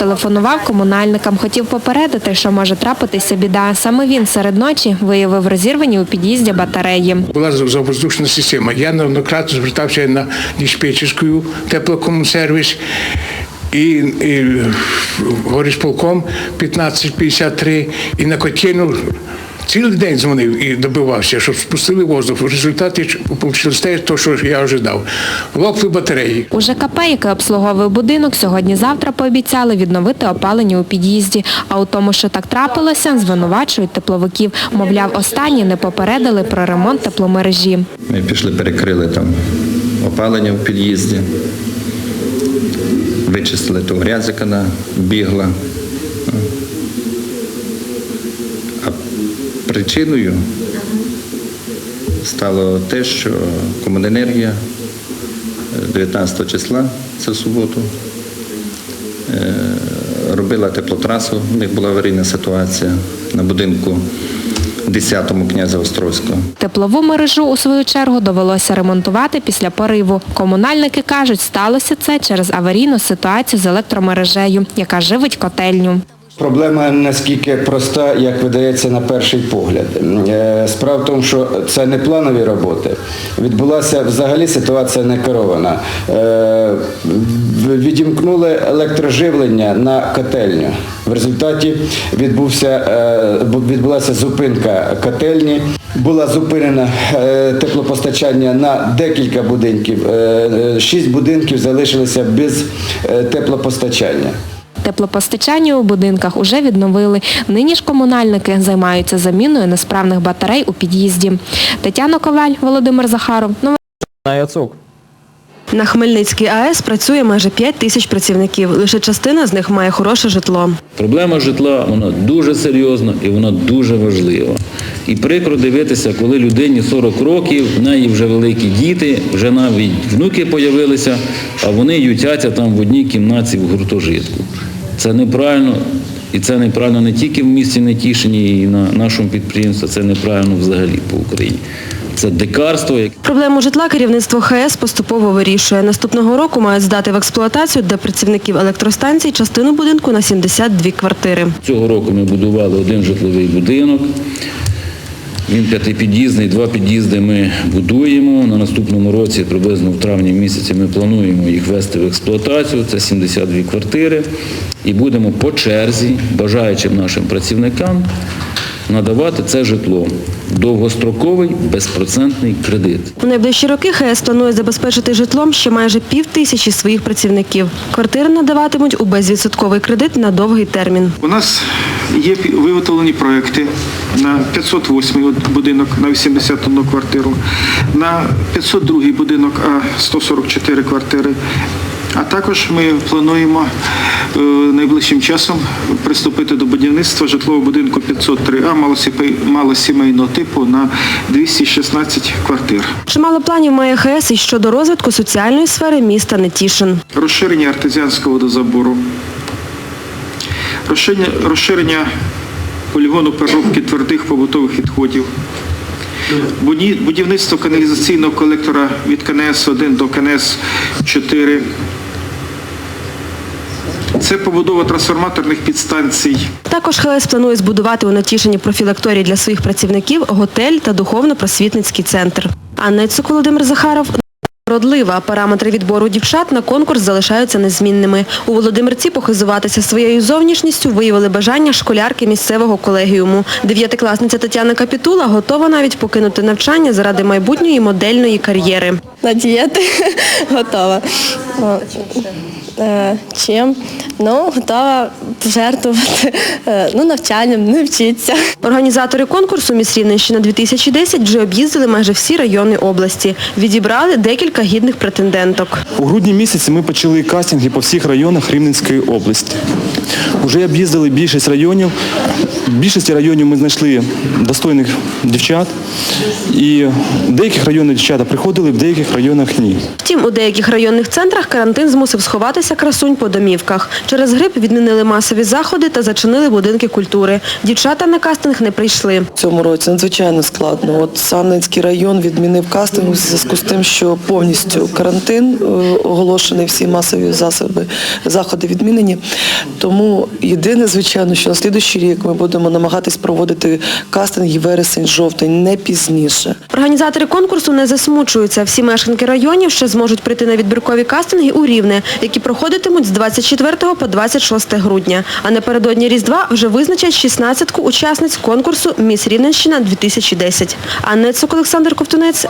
Телефонував комунальникам, хотів попередити, що може трапитися біда. Саме він серед ночі виявив розірвані у під'їзді батареї. Була воздушна система. Я неоднократно звертався на диспетчерську теплокомсервіс. і, і горішполком 1553 і на котельну цілий день дзвонив і добивався, щоб спустили воздух. В результаті вийшло те, що я ожидав. Лопли батареї. У ЖКП, яке обслуговує будинок, сьогодні-завтра пообіцяли відновити опалення у під'їзді. А у тому, що так трапилося, звинувачують тепловиків. Мовляв, останні не попередили про ремонт тепломережі. Ми пішли, перекрили там опалення в під'їзді, вичистили того грязика на бігла. Причиною стало те, що Комуненергія е, 19 числа, це суботу, е, робила теплотрасу, у них була аварійна ситуація на будинку 10-му князя Острозького. Теплову мережу, у свою чергу, довелося ремонтувати після пориву. Комунальники кажуть, сталося це через аварійну ситуацію з електромережею, яка живить котельню. Проблема наскільки проста, як видається на перший погляд. Е, Справа в тому, що це не планові роботи. Відбулася взагалі ситуація не керована. Е, Відімкнули електроживлення на котельню. В результаті відбувся, е, відбулася зупинка котельні. Була зупинена теплопостачання на декілька будинків. Шість будинків залишилися без теплопостачання. Теплопостачання у будинках уже відновили. Нині ж комунальники займаються заміною несправних батарей у під'їзді. Тетяна Коваль, Володимир Захаров. На Яцук. На Хмельницькій АЕС працює майже 5 тисяч працівників. Лише частина з них має хороше житло. Проблема житла вона дуже серйозна і вона дуже важлива. І прикро дивитися, коли людині 40 років, в неї вже великі діти, вже навіть внуки появилися, а вони ютяться там в одній кімнаті в гуртожитку. Це неправильно, і це неправильно не тільки в місті Нетішині і на нашому підприємстві, це неправильно взагалі по Україні. Це дикарство, Проблему житла керівництво ХС поступово вирішує. Наступного року мають здати в експлуатацію для працівників електростанцій частину будинку на 72 квартири. Цього року ми будували один житловий будинок. Він п'ятипід'їзний, два під'їзди ми будуємо. На наступному році, приблизно в травні місяці, ми плануємо їх ввести в експлуатацію. Це 72 квартири. І будемо по черзі, бажаючим нашим працівникам, надавати це житло. Довгостроковий безпроцентний кредит. У найближчі роки ХС планує забезпечити житлом ще майже пів тисячі своїх працівників. Квартири надаватимуть у безвідсотковий кредит на довгий термін. У нас є виготовлені проекти на 508 от будинок на 81 квартиру, на 502 будинок, а 144 квартири. А також ми плануємо е, найближчим часом приступити до будівництва житлового будинку 503А малосімейного типу на 216 квартир. Чимало планів має ХС і щодо розвитку соціальної сфери міста Нетішин. розширення артезіанського водозабору, розширення, полігону переробки твердих побутових відходів, будівництво каналізаційного колектора від КНС-1 до КНС-4. Це побудова трансформаторних підстанцій. Також ХС планує збудувати у Натішині профілакторій для своїх працівників, готель та духовно-просвітницький центр. Анна Яцук, Володимир Захаров. Родлива, параметри відбору дівчат на конкурс залишаються незмінними. У Володимирці похизуватися своєю зовнішністю виявили бажання школярки місцевого колегіуму. Дев'ятикласниця Тетяна Капітула готова навіть покинути навчання заради майбутньої модельної кар'єри. На дієти готова. Е, Чим? Ну, готова пожертвувати е, ну, навчанням, не вчитися. Організатори конкурсу «Міс Рівненщина 2010 вже об'їздили майже всі райони області. Відібрали декілька гідних претенденток. У грудні місяці ми почали кастинги по всіх районах Рівненської області. Уже об'їздили більшість районів, в більшості районів ми знайшли достойних дівчат. І в деяких районах дівчата приходили, в деяких районах ні. Втім, у деяких районних центрах карантин змусив сховатися красунь по домівках. Через грип відмінили масові заходи та зачинили будинки культури. Дівчата на кастинг не прийшли. В цьому році надзвичайно складно. От Сарненський район відмінив кастинг у зв'язку з тим, що повністю карантин е, оголошений, всі масові засоби, заходи відмінені. Тому єдине, звичайно, що на слідуючий рік ми будемо намагатись проводити кастинги вересень, жовтень, не пізніше. Організатори конкурсу не засмучуються. Всі мешканки районів ще зможуть прийти на відбіркові кастинги у Рівне, які проходитимуть з 24 по 26 грудня. А напередодні Різдва вже визначать 16-ку учасниць конкурсу «Міс Рівненщина-2010». Анна Цук, Олександр Ковтунець,